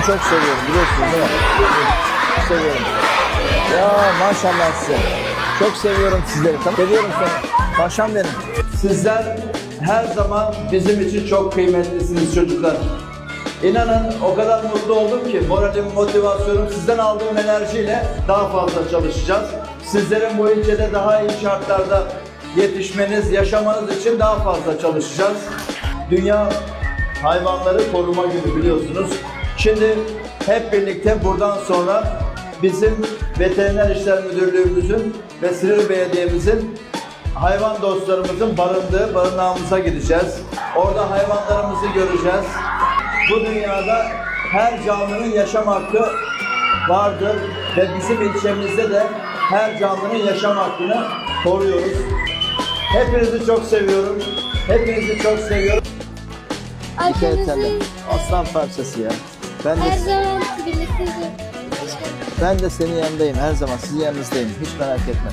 çok seviyorum biliyorsunuz değil mi? Çok seviyorum. Ya maşallah size. Çok seviyorum sizleri. Tamam. Seviyorum seni. Paşam benim. Sizler her zaman bizim için çok kıymetlisiniz çocuklar. İnanın o kadar mutlu oldum ki moralim, motivasyonum sizden aldığım enerjiyle daha fazla çalışacağız. Sizlerin bu ilçede daha iyi şartlarda yetişmeniz, yaşamanız için daha fazla çalışacağız. Dünya Hayvanları Koruma Günü biliyorsunuz. Şimdi hep birlikte buradan sonra bizim Veteriner İşler Müdürlüğümüzün ve Silivri Belediye'mizin hayvan dostlarımızın barındığı barınağımıza gideceğiz. Orada hayvanlarımızı göreceğiz. Bu dünyada her canlının yaşam hakkı vardır ve bizim ilçemizde de her canlının yaşam hakkını koruyoruz. Hepinizi çok seviyorum. Hepinizi çok seviyorum. Dikkat et sen de. Arkanızı Aslan parçası ya. Ben her de, zaman birlikte ben de senin yanındayım her zaman. Sizin yanınızdayım. Hiç merak etme.